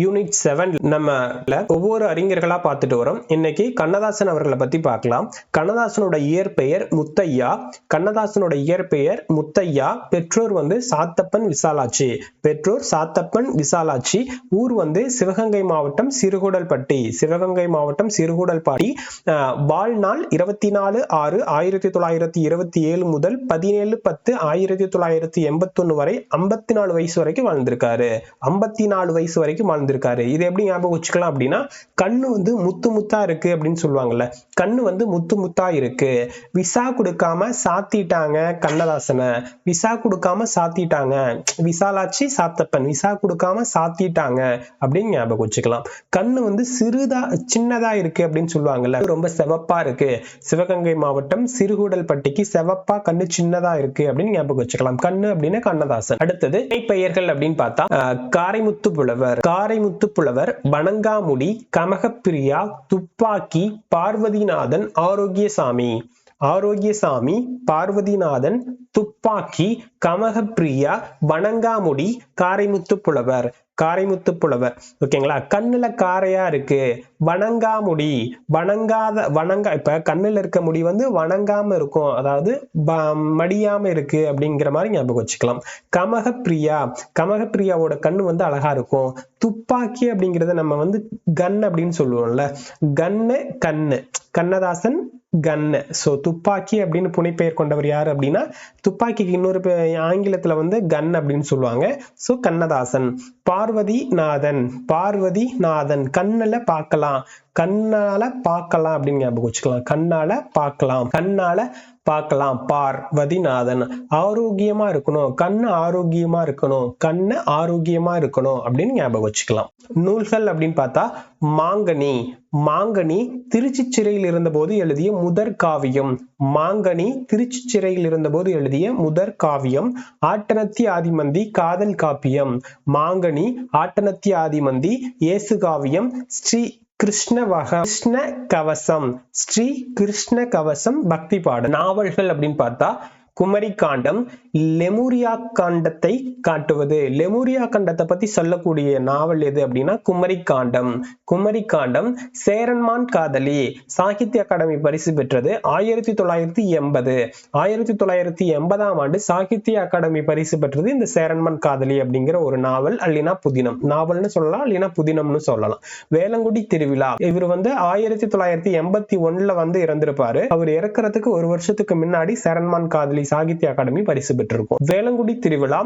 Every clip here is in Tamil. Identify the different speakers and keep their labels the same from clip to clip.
Speaker 1: யூனிட் செவன் நம்ம ஒவ்வொரு அறிஞர்களா பார்த்துட்டு வரோம். இன்னைக்கு கண்ணதாசன் அவர்களை பத்தி பார்க்கலாம். கண்ணதாசனோட இயற்பெயர் முத்தையா. கண்ணதாசனோட இயற்பெயர் முத்தையா. பெற்றோர் வந்து சாத்தப்பன் விசாலாட்சி. பெற்றோர் சாத்தப்பன் விசாலாட்சி. ஊர் வந்து சிவகங்கை மாவட்டம் சிறுகுடல்பட்டி. சிவகங்கை மாவட்டம் சிறுகுடல்பாடி வாழ்நாள் இருபத்தி நாலு ஆறு ஆயிரத்தி தொள்ளாயிரத்தி இருபத்தி ஏழு முதல் பதினேழு பத்து ஆயிரத்தி தொள்ளாயிரத்தி எண்பத்தொன்னு வரை ஐம்பத்தி நாலு வயசு வரைக்கும் வாழ்ந்திருக்காரு. ஐம்பத்தி நாலு வயசு வரைக்கும் வாழ்ந்திருக்காரு இது எப்படி ஞாபகம் வச்சுக்கலாம் அப்படின்னா கண்ணு வந்து முத்து முத்தா இருக்கு அப்படின்னு சொல்லுவாங்கல்ல. கண்ணு வந்து முத்து முத்தா இருக்கு. விசா கொடுக்காம சாத்திட்டாங்க கண்ணதாசனை. விசா கொடுக்காம சாத்திட்டாங்க. விசாலாச்சி சாத்தப்பன். விசா கொடுக்காம சாத்திட்டாங்க அப்படின்னு ஞாபகம் வச்சுக்கலாம். கண்ணு வந்து சிறுதா சின்னதா இருக்கு அப்படின்னு சொல்லுவாங்கல்ல. ரொம்ப செவப்பா இருக்கு. சிவகங்கை மாவட்டம் சிறுகுடல் பட்டிக்கு செவப்பா கண்ணு சின்னதா இருக்கு அப்படின்னு ஞாபகம் வச்சுக்கலாம். கண்ணு அப்படின்னா கண்ணதாசன். அடுத்தது பெயர்கள் அப்படின்னு பார்த்தா காரைமுத்து புலவர் காரைமுத்து புலவர் வணங்காமுடி கமகப்பிரியா துப்பாக்கி பார்வதிநாதன் ஆரோக்கியசாமி. ஆரோக்கியசாமி பார்வதிநாதன் துப்பாக்கி கமகப்பிரியா வணங்காமுடி காரைமுத்து புலவர். காரைமுத்து புலவர். ஓகேங்களா கண்ணுல காரையா இருக்கு. வணங்காமுடி. வணங்காத வணங்கா இப்ப கண்ணுல இருக்க முடி வந்து வணங்காம இருக்கும். அதாவது மடியாம இருக்கு அப்படிங்கிற மாதிரி ஞாபகம் வச்சுக்கலாம். கமகப்பிரியா. கமகப்பிரியாவோட கண்ணு வந்து அழகா இருக்கும். துப்பாக்கி அப்படிங்கிறத நம்ம வந்து கன் அப்படின்னு சொல்லுவோம்ல. கண்ணு கண்ணு. கண்ணதாசன் கன்னு ஸோ துப்பாக்கி அப்படின்னு புனைப்பெயர் கொண்டவர் யார் அப்படின்னா துப்பாக்கிக்கு இன்னொரு ஆங்கிலத்தில் ஆங்கிலத்துல வந்து கன் அப்படின்னு சொல்லுவாங்க. ஸோ கண்ணதாசன். பார்வதி நாதன் பார்வதி நாதன் கண்ணில் பார்க்கலாம். கண்ணால பார்க்கலாம் அப்படின்னு ஞாபகம் வச்சுக்கலாம். கண்ணால பார்க்கலாம். கண்ணால பார்க்கலாம். பார்வதிநாதன் ஆரோக்கியமா இருக்கணும். கண்ணு ஆரோக்கியமா இருக்கணும். கண்ணு ஆரோக்கியமா இருக்கணும் அப்படின்னு ஞாபகம் வச்சுக்கலாம். நூல்கள் அப்படின்னு பார்த்தா மாங்கனி. மாங்கனி திருச்சி சிறையில் இருந்தபோது எழுதிய முதற் காவியம். மாங்கனி திருச்சி சிறையில் இருந்தபோது எழுதிய முதற் காவியம். ஆட்டனத்தி ஆதிமந்தி காதல் காப்பியம். மாங்கனி ஆட்டனத்தி ஆதிமந்தி இயேசு காவியம். ஸ்ரீ கிருஷ்ணவக கிருஷ்ண கவசம் ஸ்ரீ கிருஷ்ண கவசம் பக்தி பாடல். நாவல்கள் அப்படின்னு பார்த்தா குமரி காண்டம் லெமூரியா காண்டத்தை காட்டுவது. லெமூரியா காண்டத்தை பத்தி சொல்லக்கூடிய நாவல் எது அப்படின்னா குமரி காண்டம் குமரி காண்டம் சேரன்மான் காதலி. சாகித்ய அகாடமி பரிசு பெற்றது ஆயிரத்தி தொள்ளாயிரத்தி எண்பது. ஆயிரத்தி தொள்ளாயிரத்தி எண்பதாம் ஆண்டு சாகித்ய அகாடமி பரிசு பெற்றது இந்த சேரன்மான் காதலி அப்படிங்கிற ஒரு நாவல் அல்லினா புதினம். நாவல்னு சொல்லலாம் அல்லினா புதினம்னு சொல்லலாம். வேலங்குடி திருவிழா. இவர் வந்து ஆயிரத்தி தொள்ளாயிரத்தி எண்பத்தி ஒண்ணுல வந்து இறந்திருப்பாரு. அவர் இறக்குறதுக்கு ஒரு வருஷத்துக்கு முன்னாடி சரண்மான் காதலி சாகித்ய அகாடமி பரிசு பெற்றிருக்கும். வேளங்குடி திருவிழா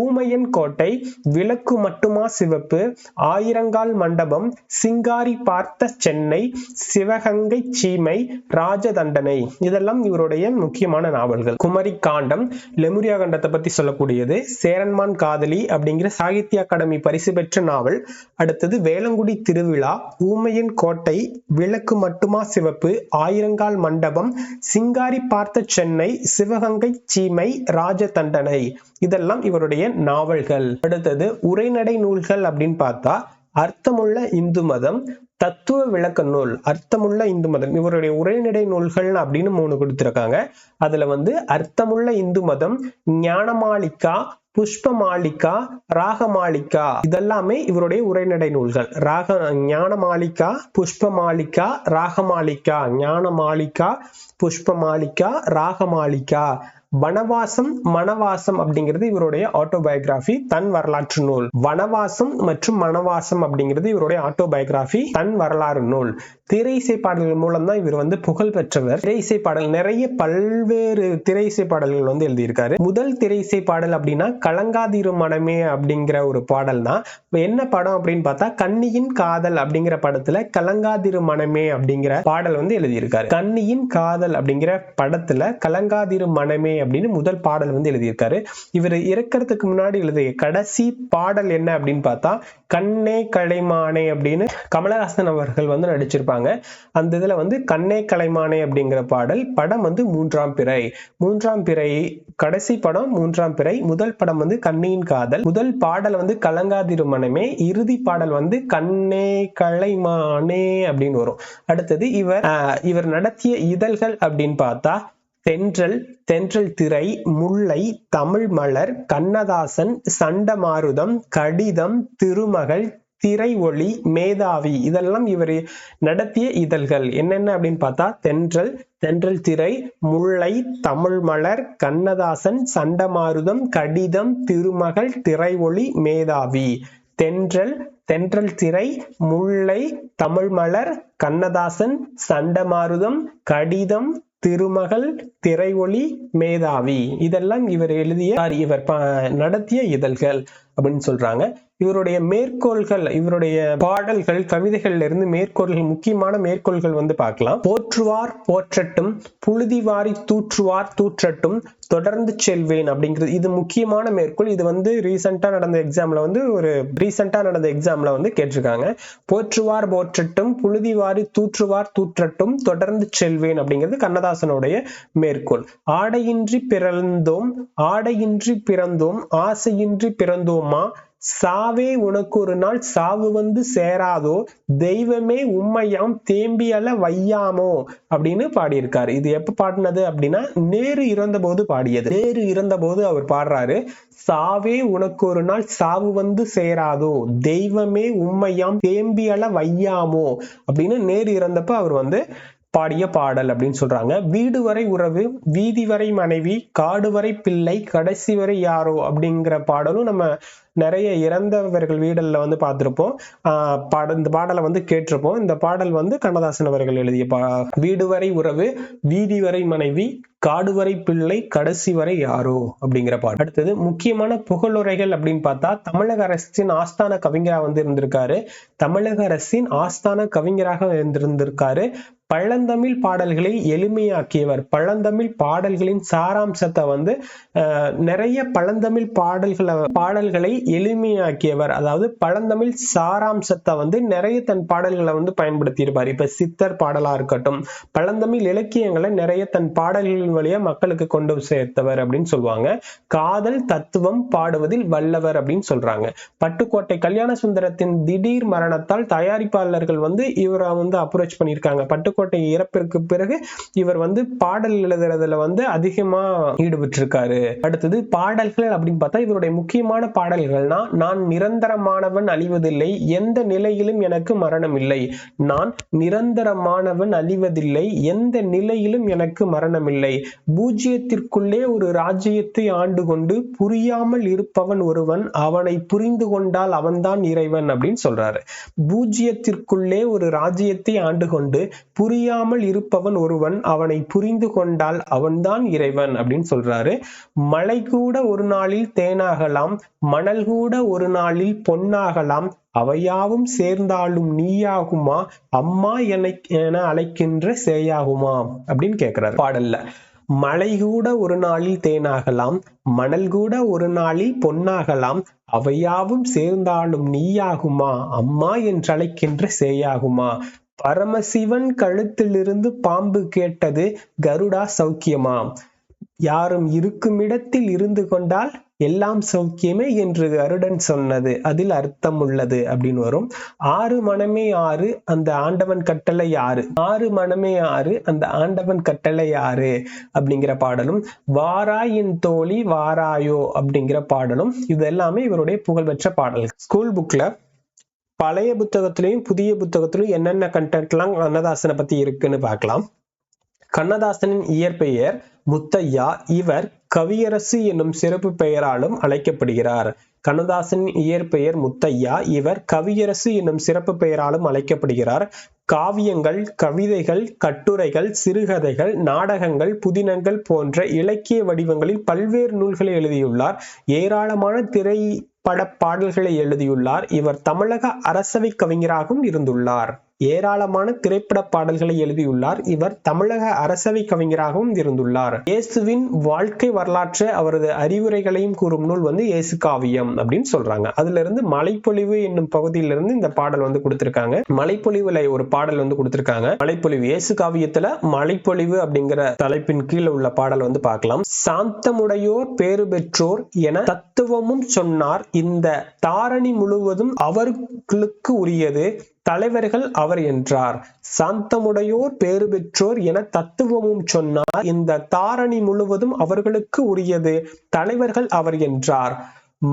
Speaker 1: ஊமையன் கோட்டை விளக்கு மட்டுமா சிவப்பு ஆயிரங்கால் மண்டபம் சிங்காரி பார்த்த சென்னை சிவகங்கை சீமை ராஜதண்டனை. இதெல்லாம் இவருடைய முக்கியமான நாவல்கள். குமரி காண்டம் லெமுரியா கண்டத்தை பத்தி சொல்லக்கூடியது சேரன்மான் காதலி அப்படிங்கிற சாகித்ய அகாடமி பரிசு பெற்ற நாவல். அடுத்தது வேளங்குடி திருவிழா ஊமையின் கோட்டை விளக்கு மட்டுமா சிவப்பு ஆயிரங்கால் மண்டபம் சிங்காரி பார்த்த சென்னை சிவகங்கை சீமை ராஜதண்டனை. இதெல்லாம் இவருடைய நாவல்கள். அடுத்தது உரைநடை நூல்கள் அப்படின்னு பார்த்தா அர்த்தமுள்ள இந்து மதம் தத்துவ விளக்க நூல் அர்த்தமுள்ள இந்து மதம். இவருடைய உரைநடை நூல்கள் அப்படின்னு மூணு கொடுத்திருக்காங்க. அதுல வந்து அர்த்தமுள்ள இந்து மதம் ஞானமாளிக்கா புஷ்பமாலிகா ராகமாலிகா இதெல்லாமே இவருடைய உரைநடை நூல்கள். ராக ஞானமாலிகா புஷ்பமாலிகா ராகமாலிகா ஞானமாலிகா புஷ்பமாலிகா ராகமாலிகா வனவாசம் மனவாசம் அப்படிங்கிறது இவருடைய ஆட்டோபயோகிராஃபி தன் வரலாற்று நூல். வனவாசம் மற்றும் மனவாசம் அப்படிங்கிறது இவருடைய ஆட்டோபயோகிராஃபி தன் வரலாறு நூல். திரை இசை பாடல்கள் மூலம் தான் இவர் வந்து புகழ் பெற்றவர். திரை இசை பாடல் நிறைய பல்வேறு திரை இசை பாடல்கள் வந்து எழுதியிருக்காரு. முதல் திரை இசை பாடல் அப்படின்னா கலங்காதிரு மனமே அப்படிங்கிற ஒரு பாடல் தான். என்ன படம் அப்படின்னு பார்த்தா கன்னியின் காதல் அப்படிங்கிற படத்துல கலங்காதிரு மனமே அப்படிங்கிற பாடல் வந்து எழுதியிருக்காரு. கன்னியின் காதல் அப்படிங்கிற படத்துல கலங்காதிரு மனமே அப்படின்னு முதல் பாடல் வந்து எழுதியிருக்காரு. இவர் இறக்கிறதுக்கு முன்னாடி எழுதிய கடைசி பாடல் என்ன அப்படின்னு பார்த்தா கண்ணே கலைமானே அப்படின்னு கமலஹாசன் அவர்கள் வந்து நடிச்சிருப்பாங்க. அந்த இதுல வந்து கண்ணே கலைமானே அப்படிங்கிற பாடல் படம் வந்து மூன்றாம் பிறை. மூன்றாம் பிறை கடைசி படம் மூன்றாம் பிறை. முதல் படம் வந்து கண்ணியின் காதல். முதல் பாடல் வந்து கலங்காதிரு மனமே இறுதி பாடல் வந்து கண்ணே கலைமானே அப்படின்னு வரும். அடுத்தது இவர் ஆஹ், இவர் நடத்திய இதழ்கள் அப்படின்னு பார்த்தா தென்றல் தென்றல் திரை முல்லை தமிழ் மலர் கண்ணதாசன் சண்டமாருதம் கடிதம் திருமகள் திரை ஒளி மேதாவி. இதெல்லாம் இவர் நடத்திய இதழ்கள். என்னென்ன அப்படின்னு பார்த்தா தென்றல் தென்றல் திரை முல்லை தமிழ் மலர் கண்ணதாசன் சண்டமாருதம் கடிதம் திருமகள் திரை ஒளி மேதாவி. தென்றல் தென்றல் திரை முல்லை தமிழ் மலர் கண்ணதாசன் சண்டமாருதம் கடிதம் திருமகள் திரைஒளி மேதாவி. இதெல்லாம் இவர் எழுதிய இவர் நடத்திய இதழ்கள். அப்படின்னு சொல்றாங்க. இவருடைய மேற்கோள்கள் இவருடைய பாடல்கள் கவிதைகள்ல இருந்து மேற்கோள்கள் முக்கியமான மேற்கோள்கள் வந்து பார்க்கலாம். போற்றுவார் போற்றட்டும் புழுதி வாரி தூற்றுவார் தூற்றட்டும் தொடர்ந்து செல்வேன் அப்படிங்கிறது இது முக்கியமான மேற்கோள். இது வந்து ரீசெண்டா நடந்த எக்ஸாம்ல வந்து ஒரு ரீசெண்டா நடந்த எக்ஸாம்ல வந்து கேட்டிருக்காங்க. போற்றுவார் போற்றட்டும் புழுதி வாரி தூற்றுவார் தூற்றட்டும் தொடர்ந்து செல்வேன் அப்படிங்கிறது கண்ணதாசனுடைய மேற்கோள். ஆடையின்றி பிறந்தோம் ஆடையின்றி பிறந்தோம் ஆசையின்றி பிறந்தோம் சாவே உனக்கு ஒரு நாள் சாவு வந்து சேராதோ? தெய்வமே உண்மையாம் தேம்பியல வையாமோ? அப்படின்னு பாடியிருக்காரு. இது எப்ப பாடினது அப்படின்னா நேரு இறந்த போது பாடியது. நேரு இறந்த போது அவர் பாடுறாரு சாவே உனக்கு ஒரு நாள் சாவு வந்து சேராதோ? தெய்வமே உண்மையாம் தேம்பியல வையாமோ? அப்படின்னு நேரு இறந்தப்ப அவர் வந்து பாடிய பாடல் அப்படின்னு சொல்றாங்க. வீடு வரை உறவு வீதி வரை மனைவி காடு வரை பிள்ளை கடைசி வரை யாரோ அப்படிங்கிற பாடலும் நம்ம நிறைய இறந்தவர்கள் வீடல்ல வந்து பார்த்திருப்போம். ஆஹ் பாட இந்த பாடலை வந்து கேட்டிருப்போம். இந்த பாடல் வந்து கண்ணதாசன் அவர்கள் எழுதிய பா வீடு வரை உறவு வீதி வரை மனைவி காடு வரை பிள்ளை கடைசி வரை யாரோ அப்படிங்கிற பாடல். அடுத்தது முக்கியமான புகழுரைகள் அப்படின்னு பார்த்தா தமிழக அரசின் ஆஸ்தான கவிஞராக வந்து இருந்திருக்காரு. தமிழக அரசின் ஆஸ்தான கவிஞராக இருந்திருந்திருக்காரு. பழந்தமிழ் பாடல்களை எளிமையாக்கியவர். பழந்தமிழ் பாடல்களின் சாராம்சத்தை வந்து நிறைய பழந்தமிழ் பாடல்களை பாடல்களை எளிமையாக்கியவர். அதாவது பழந்தமிழ் சாராம்சத்தை வந்து நிறைய தன் பாடல்களை வந்து பயன்படுத்தி இருப்பார் இப்ப சித்தர் பாடலா இருக்கட்டும் பழந்தமிழ் இலக்கியங்களை நிறைய தன் பாடல்களின் வழியா மக்களுக்கு கொண்டு சேர்த்தவர் அப்படின்னு சொல்லுவாங்க. காதல் தத்துவம் பாடுவதில் வல்லவர் அப்படின்னு சொல்றாங்க. பட்டுக்கோட்டை கல்யாண சுந்தரத்தின் திடீர் மரணத்தால் தயாரிப்பாளர்கள் வந்து இவரை வந்து அப்ரோச் பண்ணியிருக்காங்க. புதுக்கோட்டை இறப்பிற்கு பிறகு இவர் வந்து பாடல் எழுதுறதுல வந்து அதிகமா ஈடுபட்டிருக்காரு. அடுத்தது பாடல்கள் அப்படின்னு பார்த்தா இவருடைய முக்கியமான பாடல்கள்னா நான் நிரந்தரமானவன் அழிவதில்லை எந்த நிலையிலும் எனக்கு மரணம் இல்லை நான் நிரந்தரமானவன் அழிவதில்லை எந்த நிலையிலும் எனக்கு மரணம் இல்லை பூஜ்ஜியத்திற்குள்ளே ஒரு ராஜ்யத்தை ஆண்டு கொண்டு புரியாமல் இருப்பவன் ஒருவன் அவனை புரிந்து கொண்டால் அவன்தான் இறைவன் அப்படின்னு சொல்றாரு. பூஜ்ஜியத்திற்குள்ளே ஒரு ராஜ்யத்தை ஆண்டு கொண்டு புரியாமல் இருப்பவன் ஒருவன் அவனை புரிந்து கொண்டால் அவன்தான் இறைவன் அப்படின்னு சொல்றாரு. மழை கூட ஒரு நாளில் தேனாகலாம் மணல் கூட ஒரு நாளில் பொன்னாகலாம் அவையாவும் சேர்ந்தாலும் நீயாகுமா அம்மா என என அழைக்கின்ற சேயாகுமா அப்படின்னு கேட்கிறார் பாடல்ல மழை கூட ஒரு நாளில் தேனாகலாம் மணல் கூட ஒரு நாளில் பொன்னாகலாம் அவையாவும் சேர்ந்தாலும் நீயாகுமா அம்மா என்றழைக்கின்ற சேயாகுமா பரமசிவன் கழுத்திலிருந்து பாம்பு கேட்டது கருடா சௌக்கியமா யாரும் இருக்குமிடத்தில் இருந்து கொண்டால் எல்லாம் சௌக்கியமே என்று கருடன் சொன்னது. அதில் அர்த்தம் உள்ளது அப்படின்னு வரும். ஆறு மனமே ஆறு அந்த ஆண்டவன் கட்டளை ஆறு. ஆறு மனமே ஆறு அந்த ஆண்டவன் கட்டளை யாரு அப்படிங்கிற பாடலும் வாராயின் தோழி வாராயோ அப்படிங்கிற பாடலும் இது எல்லாமே இவருடைய புகழ்பெற்ற பாடல் ஸ்கூல் புக்ல பழைய புத்தகத்திலையும் புதிய புத்தகத்திலையும் என்னென்ன கண்டென்ட்லாம் கண்ணதாசனை பத்தி இருக்குன்னு பார்க்கலாம். கண்ணதாசனின் இயற்பெயர் முத்தையா இவர் கவியரசு என்னும் சிறப்பு பெயராலும் அழைக்கப்படுகிறார். கண்ணதாசன் இயற்பெயர் முத்தையா இவர் கவியரசு என்னும் சிறப்பு பெயராலும் அழைக்கப்படுகிறார். காவியங்கள் கவிதைகள் கட்டுரைகள் சிறுகதைகள் நாடகங்கள் புதினங்கள் போன்ற இலக்கிய வடிவங்களில் பல்வேறு நூல்களை எழுதியுள்ளார். ஏராளமான திரைப்பட பாடல்களை எழுதியுள்ளார். இவர் தமிழக அரசவை கவிஞராகவும் இருந்துள்ளார். ஏராளமான திரைப்பட பாடல்களை எழுதியுள்ளார். இவர் தமிழக அரசவை கவிஞராகவும் இருந்துள்ளார். இயேசுவின் வாழ்க்கை வரலாற்று அவரது அறிவுரைகளையும் கூறும் நூல் வந்து இயேசு காவியம் அப்படின்னு சொல்றாங்க. அதுல இருந்து மலைப்பொழிவு என்னும் பகுதியிலிருந்து இந்த பாடல் வந்து கொடுத்திருக்காங்க. மலைப்பொழிவுல ஒரு பாடல் வந்து கொடுத்திருக்காங்க. மலைப்பொழிவு இயேசு காவியத்துல மலைப்பொழிவு அப்படிங்கிற தலைப்பின் கீழே உள்ள பாடல் வந்து பார்க்கலாம். சாந்தமுடையோர் பேறு பெற்றோர் என தத்துவமும் சொன்னார். இந்த தாரணி முழுவதும் அவர்களுக்கு உரியது. தலைவர்கள் அவர் என்றார். சாந்தமுடையோர் பேறு பெற்றோர் என தத்துவமும் சொன்னார். இந்த தாரணி முழுவதும் அவர்களுக்கு உரியது. தலைவர்கள் அவர் என்றார்.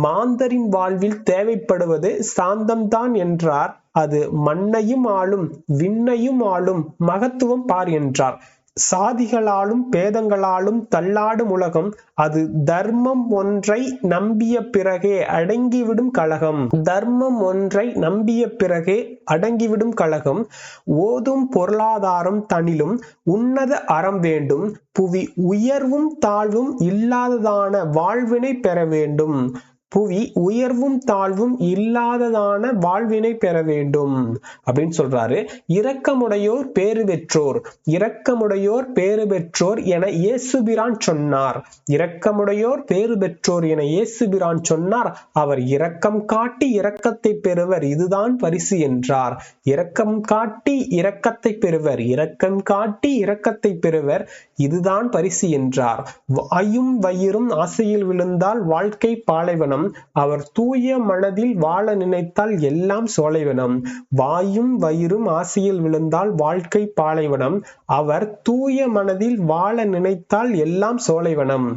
Speaker 1: மாந்தரின் வாழ்வில் தேவைப்படுவது சாந்தம்தான் என்றார். அது மண்ணையும் ஆளும் விண்ணையும் ஆளும் மகத்துவம் பார் என்றார். சாதிகளாலும் பேதங்களாலும் தள்ளாடும் உலகம் அது தர்மம் ஒன்றை நம்பிய பிறகே அடங்கிவிடும் கழகம். தர்மம் ஒன்றை நம்பிய பிறகே அடங்கிவிடும் கழகம். ஓதும் பொருளாதாரம் தனிலும் உன்னத அறம் வேண்டும். புவி உயர்வும் தாழ்வும் இல்லாததான வாழ்வினை பெற வேண்டும். புவி உயர்வும் தாழ்வும் இல்லாததான வாழ்வினை பெற வேண்டும். அப்படின்னு சொல்றாரு. இரக்கமுடையோர் பேறு பெற்றோர். இரக்கமுடையோர் பேறு பெற்றோர் என இயேசுபிரான் சொன்னார். இரக்கமுடையோர் பேறு பெற்றோர் என இயேசுபிரான் சொன்னார். அவர் இரக்கம் காட்டி இரக்கத்தை பெறுவர். இதுதான் பரிசு என்றார். இரக்கம் காட்டி இரக்கத்தை பெறுவர். இரக்கம் காட்டி இரக்கத்தை பெறுவர். இதுதான் பரிசு என்றார். வாயும் வயிறும் ஆசையில் விழுந்தால் வாழ்க்கை பாலைவனம். அவர் தூய மனதில் வாழ நினைத்தால் எல்லாம் சோலைவனம். வாயும் வயிறும் ஆசையில் விழுந்தால் வாழ்க்கை பாலைவனம். அவர் தூய மனதில் வாழ நினைத்தால் எல்லாம் சோலைவனம்.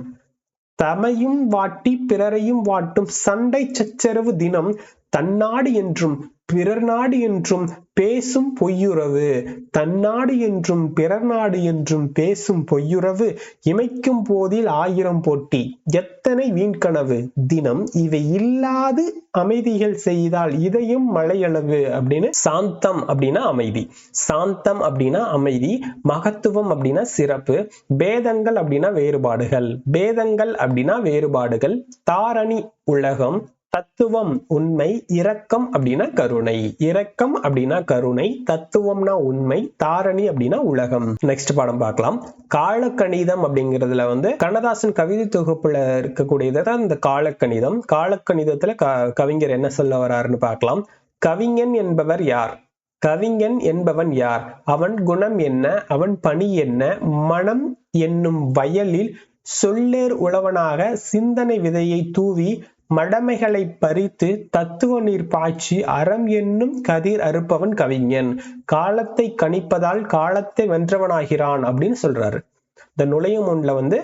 Speaker 1: தமையும் வாட்டி பிறரையும் வாட்டும் சண்டை சச்சரவு தினம். தன்னாடு என்றும் பிறர் நாடு என்றும் பேசும் பொய்யுறவு தன்னாடு என்றும் பிறர் நாடு என்றும் பேசும் பொய்யுறவு இமைக்கும் போதில் ஆயிரம் போட்டி. எத்தனை வீண்கனவு? தினம் இவை இல்லாது அமைதிகள் செய்தால் இதையும் மலையளவு அப்படின்னு சாந்தம் அப்படின்னா அமைதி. சாந்தம் அப்படின்னா அமைதி மகத்துவம் அப்படின்னா சிறப்பு பேதங்கள் அப்படின்னா வேறுபாடுகள். பேதங்கள் அப்படின்னா வேறுபாடுகள். தாரணி உலகம் தத்துவம் உண்மை இரக்கம் அப்படின்னா கருணை. இரக்கம் அப்படின்னா கருணை தத்துவம்னா உண்மை தாரணி அப்படின்னா உலகம். நெக்ஸ்ட் பாடம் பார்க்கலாம். காலக்கணிதம் அப்படிங்கிறதுல வந்து கண்ணதாசன் கவிதை தொகுப்புல இருக்கக்கூடியது தான் இந்த காலக்கணிதம். காலக்கணிதத்துல க கவிஞர் என்ன சொல்ல வராருன்னு பார்க்கலாம். கவிஞன் என்பவர் யார்? கவிஞன் என்பவன் யார்? அவன் குணம் என்ன? அவன் பணி என்ன? மனம் என்னும் வயலில் சொல்லேர் உழவனாக சிந்தனை விதையை தூவி மடமைகளை பறித்து தத்துவ நீர் பாய்ச்சி அறம் என்னும் கதிர் அறுப்பவன் கவிஞன். காலத்தை கணிப்பதால் காலத்தை வென்றவனாகிறான் அப்படின்னு சொல்றாரு. இந்த நுழையும் ஒன்றுல வந்து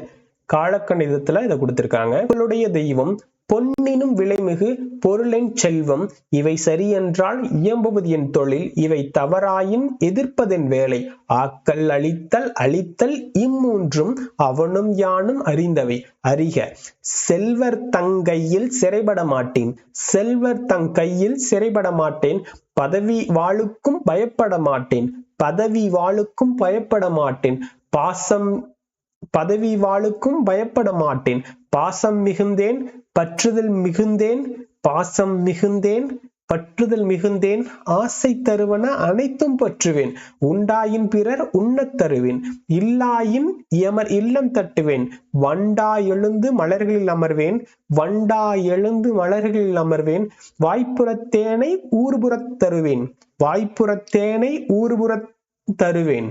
Speaker 1: காலக்கணிதத்துல இதை கொடுத்திருக்காங்க. உங்களுடைய தெய்வம் பொன்னினும் விலைமிகு பொருளின் செல்வம் இவை சரியென்றால் இயம்புவது என் தொழில் இவை தவறாயின் எதிர்ப்பதென் வேலை. ஆக்கல் அழித்தல் அழித்தல் இம்மூன்றும் அவனும் யானும் அறிந்தவை. அறிக செல்வர் தங்கையில் சிறைபட மாட்டேன். செல்வர் தங் கையில் சிறைபட மாட்டேன். பதவி வாளுக்கும் பயப்பட மாட்டேன். பதவி வாளுக்கும் பயப்பட மாட்டேன். பாசம் பதவி வாளுக்கும் பயப்பட மாட்டேன். பாசம் மிகுந்தேன் பற்றுதல் மிகுந்தேன் பாசம் மிகுந்தேன் பற்றுதல் மிகுந்தேன் ஆசை தருவன அனைத்தும் பற்றுவேன். உண்டாயின் பிறர் உண்ணத் தருவேன். இல்லாயின் எமர் இல்லம் தட்டுவேன். வண்டா எழுந்து மலர்களில் அமர்வேன். வண்டா எழுந்து மலர்களில் அமர்வேன். வாய்ப்புறத்தேனை ஊர்புறத் தருவேன். வாய்ப்புறத்தேனை ஊர்புறத் தருவேன்.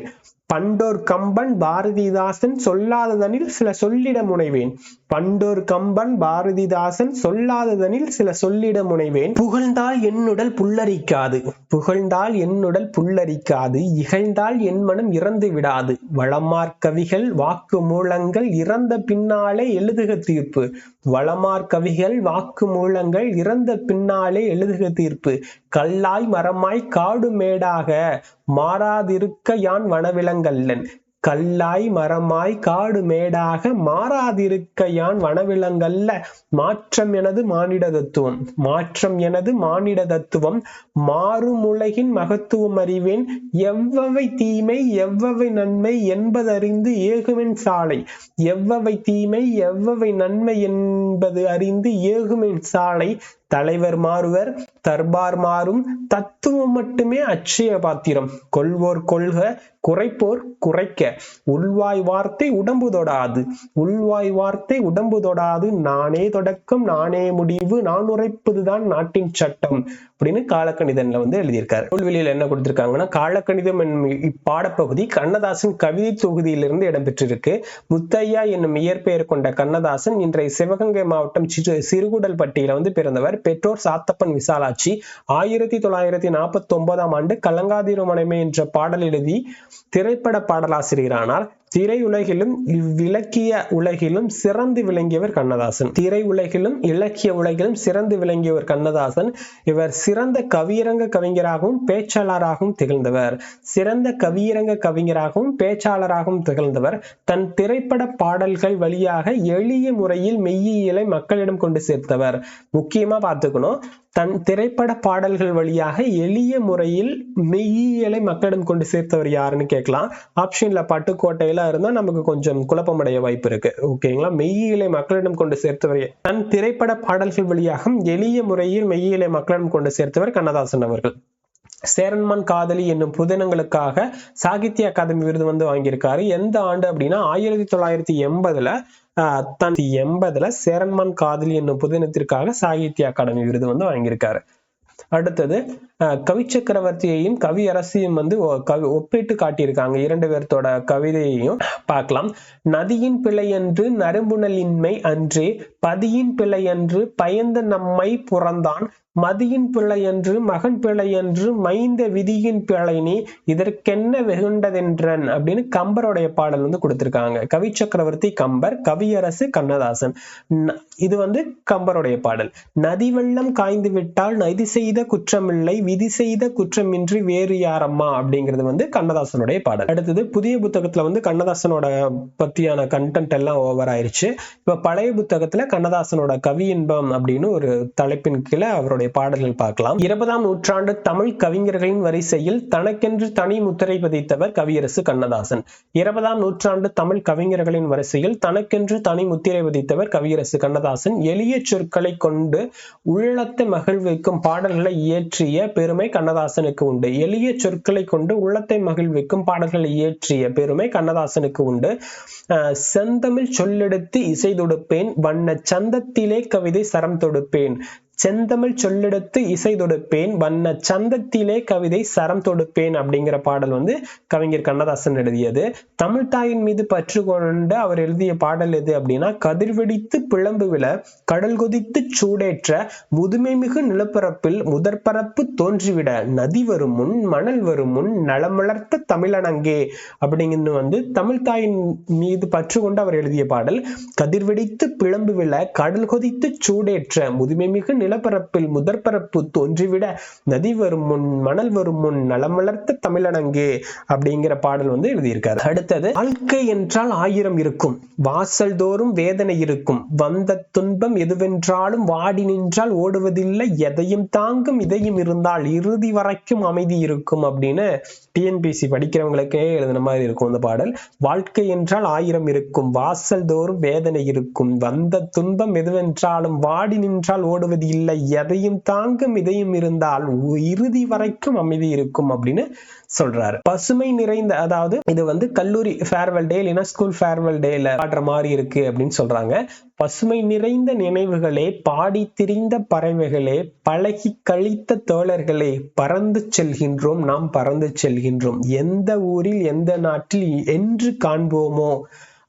Speaker 1: பண்டோர் கம்பன் பாரதிதாசன் சொல்லாததனில் சில சொல்லிட முனைவேன். பண்டோர் கம்பன் பாரதிதாசன் சொல்லாததனில் சில சொல்லிட முனைவேன். புகழ்ந்தால் என்னுடல் புல்லரிக்காது. புகழ்ந்தால் என்னுடல் புல்லரிக்காது. இகழ்ந்தால் என் மனம் இறந்து விடாது. வளமார் கவிகள் வாக்கு மூலங்கள் இறந்த பின்னாலே எழுதுக தீர்ப்பு. வளமார் கவிகள் வாக்கு மூலங்கள் இறந்த பின்னாலே எழுதுக தீர்ப்பு. கல்லாய் மரமாய் காடு மேடாக மாறாதிருக்க யான் வனவிலங்கல்லன். கல்லாய் மரமாய் காடு மேடாக மாறாதிருக்க யான் வனவிலங்கல்ல. மாற்றம் எனது மானிட தத்துவம் மாற்றம் எனது மானிட தத்துவம் மாறும் உலகின் மகத்துவம் அறிவேன். எவ்வவை தீமை எவ்வவை நன்மை என்பதறிந்து ஏகுமென் சாலை. எவ்வவை தீமை எவ்வவை நன்மை என்பது அறிந்து ஏகுமென் சாலை. தலைவர் மாறுவர் தர்பார் மாறும். தத்துவம் மட்டுமே அச்சய பாத்திரம். கொள்வோர் கொள்க குறைப்போர் குறைக்க. உள்வாய் வார்த்தை உடம்பு தொடாது. உள்வாய் வார்த்தை உடம்பு தொடாது. நானே தொடக்கம் நானே முடிவு நான் உரைப்பதுதான் நாட்டின் சட்டம் அப்படின்னு காலக்கணிதன்ல வந்து எழுதியிருக்காரு. நூல்வெளியில் என்ன கொடுத்திருக்காங்கன்னா காலக்கணிதம் என்னும் இப்பாடப்பகுதி கண்ணதாசன் கவிதை தொகுதியிலிருந்து இடம்பெற்றிருக்கு. முத்தையா என்னும் இயற்பெயர் கொண்ட கண்ணதாசன் இன்றைய சிவகங்கை மாவட்டம் சிறு சிறுகுடல்பட்டியில வந்து பிறந்தவர். பெற்றோர் சாத்தப்பன் விசாலாட்சி ஆயிரத்தி தொள்ளாயிரத்தி நாற்பத்தி ஒன்பதாம் ஆண்டு கலங்காதிருமனைமை என்ற பாடல் எழுதி திரைப்பட பாடலாசிரியரானார். திரையுலகிலும் இவ்விலக்கிய உலகிலும் சிறந்து விளங்கியவர் கண்ணதாசன். திரை உலகிலும் இலக்கிய உலகிலும் சிறந்து விளங்கியவர் கண்ணதாசன். இவர் சிறந்த கவியரங்க கவிஞராகவும் பேச்சாளராகவும் திகழ்ந்தவர். சிறந்த கவியரங்க கவிஞராகவும் பேச்சாளராகவும் திகழ்ந்தவர். தன் திரைப்பட பாடல்கள் வழியாக எளிய முறையில் மெய்யியலை மக்களிடம் கொண்டு சேர்த்தவர். முக்கியமா பார்த்துக்கணும் தன் திரைப்பட பாடல்கள் வழியாக எளிய முறையில் மெய்யியலை மக்களிடம் கொண்டு சேர்த்தவர் யாருன்னு கேட்கலாம். ஆப்ஷன்ல பட்டுக்கோட்டையில இருந்தா நமக்கு கொஞ்சம் குழப்பமடைய வாய்ப்பு இருக்கு. ஓகேங்களா மெய்யியலை மக்களிடம் கொண்டு சேர்த்தவர் தன் திரைப்பட பாடல்கள் வழியாக எளிய முறையில் மெய்யியலை மக்களிடம் கொண்டு சேர்த்தவர் கண்ணதாசன் அவர்கள். சேரன்மான் காதலி என்னும் புதினங்களுக்காக சாகித்ய அகாதமி விருது வந்து வாங்கியிருக்காரு. எந்த ஆண்டு அப்படின்னா ஆயிரத்தி தொள்ளாயிரத்தி எண்பதுல தன் எண்பதுல சேரன்மான் காதலி என்னும் புதினத்திற்காக சாகித்ய அகாடமி விருது வந்து வாங்கியிருக்காரு. அடுத்தது கவி சக்கரவர்த்தியையும் கவி அரசியும் வந்து ஒப்பிட்டு காட்டியிருக்காங்க. இரண்டு பேர்த்தோட கவிதையையும் பார்க்கலாம். நதியின் பிழையன்று நறும்புணலின்மை அன்றே பதியின் பிழையன்று பயந்த நம்மை புறந்தான் மதியின் பிழையன்று மகன் பிழையன்று மைந்த விதியின் பிழைனி இதற்கென்ன வெகுண்டதென்றன்? அப்படின்னு கம்பருடைய பாடல் வந்து கொடுத்திருக்காங்க. கவி சக்கரவர்த்தி கம்பர் கவியரசு கண்ணதாசன். இது வந்து கம்பருடைய பாடல். நதி வெள்ளம் காய்ந்து விட்டால் நதி செய்த குற்றமில்லை விதி செய்த குற்றமின்றி வேறு யாரம்மா அப்படிங்கிறது வந்து கண்ணதாசனுடைய பாடல். அடுத்தது புதிய புத்தகத்துல வந்து கண்ணதாசனோட பத்தியான கண்டென்ட் எல்லாம் ஓவர் ஆயிருச்சு. இப்ப பழைய புத்தகத்துல கண்ணதாசனோட கவி இன்பம் அப்படின்னு ஒரு தலைப்பின் கீழே அவருடைய பாடல்கள் பார்க்கலாம். இருபதாம் நூற்றாண்டு தமிழ் கவிஞர்களின் வரிசையில் தனக்கென்று தனி முத்திரை பதித்தவர் கவியரசு கண்ணதாசன். இருபதாம் நூற்றாண்டு தமிழ் கவிஞர்களின் வரிசையில் தனக்கென்று தனி முத்திரை பதித்தவர் கவியரசு கண்ணதாசன். எளிய சொற்களை கொண்டு உள்ளத்தை மகிழ்விக்கும் பாடல்களை இயற்றிய பெருமை கண்ணதாசனுக்கு உண்டு. எளிய சொற்களை கொண்டு உள்ளத்தை மகிழ்விக்கும் பாடல்களை இயற்றிய பெருமை கண்ணதாசனுக்கு உண்டு. செந்தமிழ் சொல்லெடுத்து இசை தொடுப்பேன். வண்ண சந்தத்திலே கவிதை சரம் தொடுப்பேன். செந்தமிழ் சொல்லெடுத்து இசை தொடுப்பேன் வண்ண சந்தத்திலே கவிதை சரம் தொடுப்பேன் அப்படிங்கிற பாடல் வந்து கவிஞர் கண்ணதாசன் எழுதியது. தமிழ் தாயின் மீது பற்று கொண்டு அவர் எழுதிய பாடல் எது அப்படின்னா கதிர்வெடித்து பிளம்பு விழ கடல் கொதித்து சூடேற்ற முதுமை மிகு நிலப்பரப்பில் முதற்பரப்பு தோன்றிவிட நதி வரும் முன் மணல் வரும் முன் நலம் வளர்த்த தமிழனங்கே அப்படிங்கிறது வந்து தமிழ் தாயின் மீது பற்று கொண்டு அவர் எழுதிய பாடல். கதிர்வெடித்து பிளம்பு விழ கடல் கொதித்து சூடேற்ற முதுமை மிகு நில நிலப்பரப்பில் முதற்பரப்பு தோன்றிவிட நதி வரும் முன் மணல் வரும் முன் நலம் வளர்த்த தமிழனங்கு அப்படிங்கிற பாடல் வந்து எழுதியிருக்காரு. அடுத்தது வாழ்க்கை என்றால் ஆயிரம் இருக்கும் வாசல் தோறும் வேதனை இருக்கும் வந்த துன்பம் எதுவென்றாலும் வாடி நின்றால் ஓடுவதில்லை எதையும் தாங்கும் இதையும் இருந்தால் இறுதி வரைக்கும் அமைதி இருக்கும் அப்படின்னு டிஎன்பிசி படிக்கிறவங்களுக்கே எழுதின மாதிரி இருக்கும் அந்த பாடல். வாழ்க்கை என்றால் ஆயிரம் இருக்கும் வாசல் தோறும் வேதனை இருக்கும் வந்த துன்பம் எதுவென்றாலும் வாடி நின்றால் ஓடுவது இல்லை எதையும் தாங்கும் இதையும் இருந்தால் இறுதி வரைக்கும் அமைதி இருக்கும் அப்படின்னு சொல்றாரு. பசுமை நிறைந்த அதாவது இது வந்து கல்லூரி ஃபேர்வெல் டே இல்லைன்னா ஸ்கூல் ஃபேர்வெல் டேல பாடுற மாதிரி இருக்கு அப்படின்னு சொல்றாங்க. பசுமை நிறைந்த நினைவுகளே பாடி திரிந்த பறவைகளே பழகி கழித்த தோழர்களே பறந்து செல்கின்றோம் நாம் பறந்து செல்கின்றோம். எந்த ஊரில் எந்த நாட்டில் என்று காண்போமோ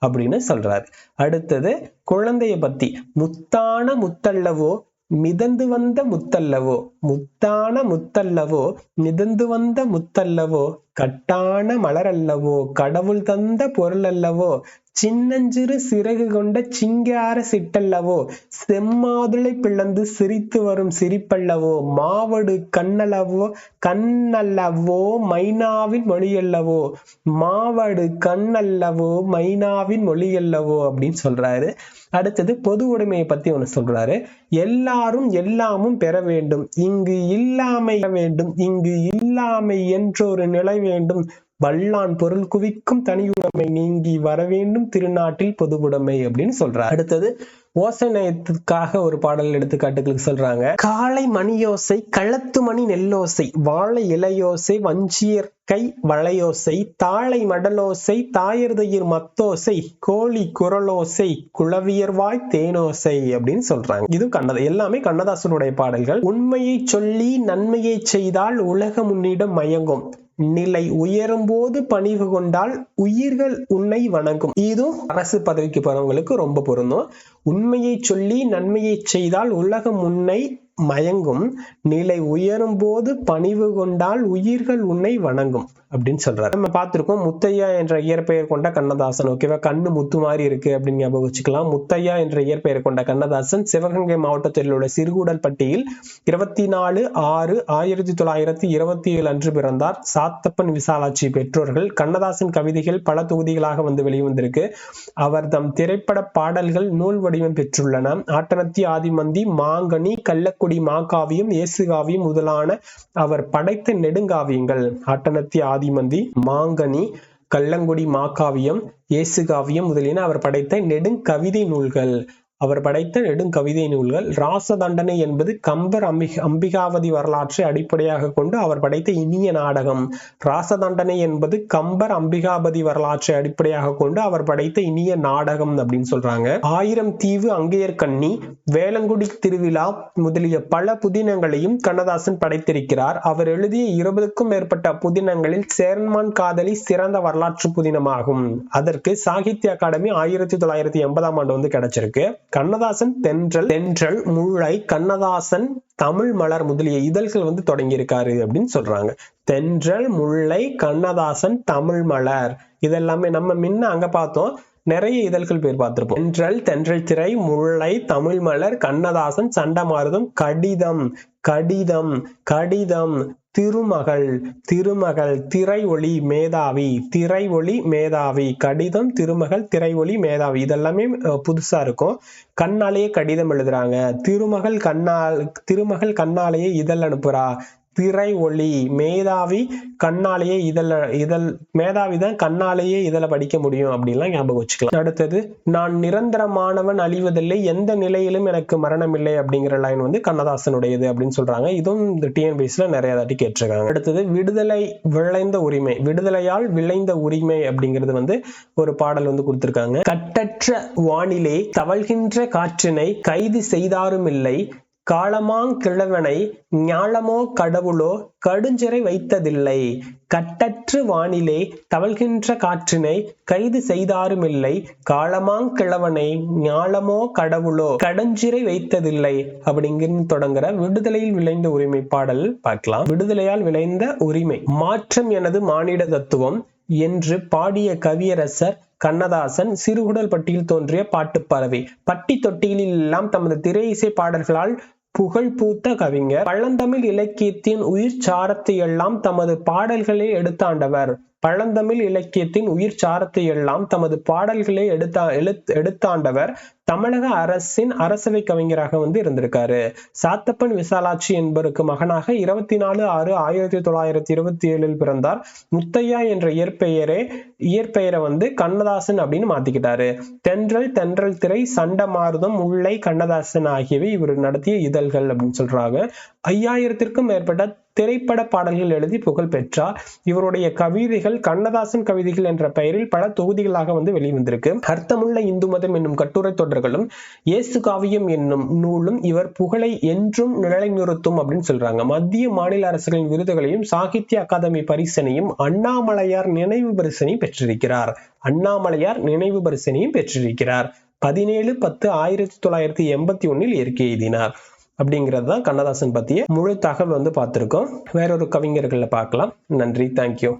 Speaker 1: அப்படின்னு சொல்றாரு. அடுத்தது குழந்தைய பத்தி. முத்தான முத்தல்லவோ மிதந்து வந்த முத்தல்லவோ? முத்தான முத்தல்லவோ? மிதந்து வந்த முத்தல்லவோ? கட்டான மலரல்லவோ? கடவுள் தந்த பொருள் அல்லவோ சின்னஞ்சிறு சிறகு கொண்ட சிங்கார சிட்டல்லவோ செம்மாதுளை பிளந்து சிரித்து வரும் சிரிப்பல்லவோ மாவடு கண்ணல்லவோ கண்ணல்லவோ மைனாவின் மொழியல்லவோ மாவடு கண்ணல்லவோ மைனாவின் மொழியல்லவோ அப்படின்னு சொல்றாரு. அடுத்தது பொது உடைமையை பத்தி ஒண்ணு சொல்றாரு. எல்லாரும் எல்லாமும் பெற வேண்டும். இங்கு இல்லாமை வேண்டும். இங்கு இல்லாமை என்றொரு நிலை வேண்டும். வல்லான் பொருள் குவிக்கும் தனியுடைமை நீங்கி வர வேண்டும் திருநாட்டில் பொதுவுடைமை அப்படின்னு சொல்றாரு. அடுத்தது ஓசை நயத்துக்காக ஒரு பாடல் எடுத்துக்காட்டுகளுக்கு சொல்றாங்க. காலை மணியோசை களத்து மணி நெல்லோசை வாழை இலையோசை வஞ்சியர் கை வளையோசை தாளை மடலோசை தாயர்தயிர் மத்தோசை கோழி குரலோசை குளவியர்வாய் தேனோசை அப்படின்னு சொல்றாங்க. இது கண்ணதா எல்லாமே கண்ணதாசனுடைய பாடல்கள். உண்மையை சொல்லி நன்மையை செய்தால் உலகம் உன்னிடம் மயங்கும். நிலை உயரும் போது பணிவு கொண்டால் உயிர்கள் உன்னை வணங்கும். இதுவும் அரசு பதவிக்கு போறவங்களுக்கு ரொம்ப பொருந்தும். உண்மையை சொல்லி நன்மையை செய்தால் உலகம் உன்னை மயங்கும். நிலை உயரும் போது பணிவு கொண்டால் உயிர்கள் உன்னை வணங்கும். அப்படின்னு சொல்றாரு. நம்ம பார்த்திருக்கோம் முத்தையா என்ற இயற்பெயர் கொண்ட கண்ணதாசன் ஓகேவா கண்ணு முத்து மாதிரி இருக்கு அப்படின்னு ஞாபகம் வச்சுக்கலாம். முத்தையா என்ற இயற்பெயர் கொண்ட கண்ணதாசன் சிவகங்கை மாவட்டத்தில் உள்ள சிறுகுடல்பட்டியில் இருபத்தி நாலு ஆறு ஆயிரத்தி தொள்ளாயிரத்தி இருபத்தி ஏழு அன்று பிறந்தார். சாத்தப்பன் விசாலாட்சி பெற்றோர்கள். கண்ணதாசன் கவிதைகள் பல தொகுதிகளாக வந்து வெளிவந்திருக்கு. அவர் தம் திரைப்பட பாடல்கள் நூல் வடிவம் பெற்றுள்ளன. ஆட்டனத்தி ஆதிமந்தி மாங்கனி கள்ளக்குடி மாகாவியம் இயேசுகாவியம் முதலான அவர் படைத்த நெடுங்காவியங்கள். ஆட்டனத்தி ஆதி ஆதிமந்தி மாங்கனி கள்ளங்குடி மாகாவியம் இயேசுகாவியம் முதலியன அவர் படைத்த நெடுங்கவிதை நூல்கள். அவர் படைத்த நெடுங்கவிதை நூல்கள் ராச தண்டனை என்பது கம்பர் அம்பி அம்பிகாவதி வரலாற்றை அடிப்படையாக கொண்டு அவர் படைத்த இனிய நாடகம். ராச தண்டனை என்பது கம்பர் அம்பிகாபதி வரலாற்றை அடிப்படையாக கொண்டு அவர் படைத்த இனிய நாடகம் அப்படின்னு சொல்றாங்க. ஆயிரம் தீவு அங்கையர் கண்ணி வேளங்குடி திருவிழா முதலிய பல புதினங்களையும் கண்ணதாசன் படைத்திருக்கிறார். அவர் எழுதிய இருபதுக்கும் மேற்பட்ட புதினங்களில் சேர்மான் காதலி சிறந்த வரலாற்று புதினமாகும். அதற்கு சாகித்ய அகாடமி ஆயிரத்தி தொள்ளாயிரத்தி எண்பதாம் ஆண்டு வந்து கிடைச்சிருக்கு. கண்ணதாசன் தென்றல் தென்றல் முல்லை கண்ணதாசன் தமிழ் மலர் முதலிய இதழ்கள் வந்து தொடங்கியிருக்காரு அப்படின்னு சொல்றாங்க. தென்றல் முல்லை கண்ணதாசன் தமிழ் மலர் இதெல்லாமே நம்ம முன்ன அங்க பார்த்தோம். நிறைய இதழ்கள் பேர் பார்த்திருப்போம். தென்றல் தென்றல் திரை முல்லை தமிழ் மலர் கண்ணதாசன் சண்டமாருதம் கடிதம் கடிதம் கடிதம் திருமகள் திருமகள் திரை ஒளி மேதாவி திரை ஒளி மேதாவி கடிதம் திருமகள் திரை ஒளி மேதாவி இதெல்லாமே புதுசா இருக்கும். கண்ணாலேயே கடிதம் எழுதுறாங்க. திருமகள் கண்ணால் திருமகள் கண்ணாலேயே இதழ் அனுப்புறா. திரை ஒளி மேதாவி கண்ணாலேயே இதில் இதழ் மேதாவி தான் கண்ணாலேயே இதழ படிக்க முடியும் அப்படின்லாம் ஞாபகம் வச்சுக்கலாம். அடுத்தது நான் நிரந்தரமானவன் அழிவதில்லை எந்த நிலையிலும் எனக்கு மரணம் இல்லை அப்படிங்கிற லைன் வந்து கண்ணதாசனுடையது அப்படின்னு சொல்றாங்க. இதுவும் இந்த டிஎன்பிஎஸ்ல நிறைய தாட்டி கேட்டிருக்காங்க. அடுத்தது விடுதலை விளைந்த உரிமை விடுதலையால் விளைந்த உரிமை அப்படிங்கிறது வந்து ஒரு பாடல் வந்து கொடுத்திருக்காங்க. கட்டற்ற வானிலே தவழ்கின்ற காற்றினை கைது செய்தாரும் இல்லை காலமாங்கிழவனை ஞாலமோ கடவுளோ கடுஞ்சிறை வைத்ததில்லை. கட்டற்று வானிலே தவழ்கின்ற காற்றினை கைது செய்தாருமில்லை. காலமாங்கிழவனை ஞாலமோ கடவுளோ கடுஞ்சிறை வைத்ததில்லை. அப்படிங்கிற தொடங்குற விடுதலையில் விளைந்த உரிமை பாடல் பார்க்கலாம். விடுதலையால் விளைந்த உரிமை. மாற்றம் எனது மானிட தத்துவம். என்று பாடிய கவியரசர் கண்ணதாசன் சிறுகுடல் பட்டியில் தோன்றிய பாட்டுப் பறவை. பட்டி தொட்டிகளில் எல்லாம் தமது திரை இசை பாடல்களால் புகழ் பூத்த கவிஞர். பழந்தமிழ் இலக்கியத்தின் உயிர் சாரத்தை எல்லாம் தமது பாடல்களே எடுத்தாண்டவர். பழந்தமிழ் இலக்கியத்தின் உயிர் சாரத்தை எல்லாம் தமது பாடல்களை எடுத்தா எழுத் எடுத்தாண்டவர் தமிழக அரசின் அரசவை கவிஞராக வந்து இருந்திருக்காரு. சாத்தப்பன் விசாலாட்சி என்பவருக்கு மகனாக இருபத்தி நாலு ஆறு ஆயிரத்தி தொள்ளாயிரத்தி இருபத்தி ஏழில் பிறந்தார். முத்தையா என்ற இயற்பெயரே இயற்பெயரை வந்து கண்ணதாசன் அப்படின்னு மாத்திக்கிட்டாரு. தென்றல் தென்றல் திரை சண்ட மாருதம் முல்லை கண்ணதாசன் ஆகியவை இவர் நடத்திய இதழ்கள் அப்படின்னு சொல்றாங்க. ஐயாயிரத்திற்கும் மேற்பட்ட திரைப்பட பாடல்கள் எழுதி புகழ் பெற்றார். இவருடைய கவிதைகள் கண்ணதாசன் கவிதைகள் என்ற பெயரில் பல தொகுதிகளாக வந்து வெளிவந்திருக்கு. அர்த்தமுள்ள இந்து மதம் என்னும் கட்டுரை தொடர்களும் இயேசு காவியம் என்னும் நூலும் இவர் புகழை என்றும் நிலைநிறுத்தும் அப்படின்னு சொல்றாங்க. மத்திய மாநில அரசுகளின் விருதுகளையும் சாகித்ய அகாதமி பரிசனையும் அண்ணாமலையார் நினைவு பரிசனையும் பெற்றிருக்கிறார். அண்ணாமலையார் நினைவு பரிசனையும் பெற்றிருக்கிறார். பதினேழு பத்து ஆயிரத்தி தொள்ளாயிரத்தி எண்பத்தி ஒன்னில் இயற்கை எழுதினார். அப்படிங்கிறது தான் கண்ணதாசன் பற்றிய முழு தகவல் வந்து பார்த்துருக்கோம். வேறொரு கவிஞர்களை பார்க்கலாம். நன்றி. தேங்க்யூ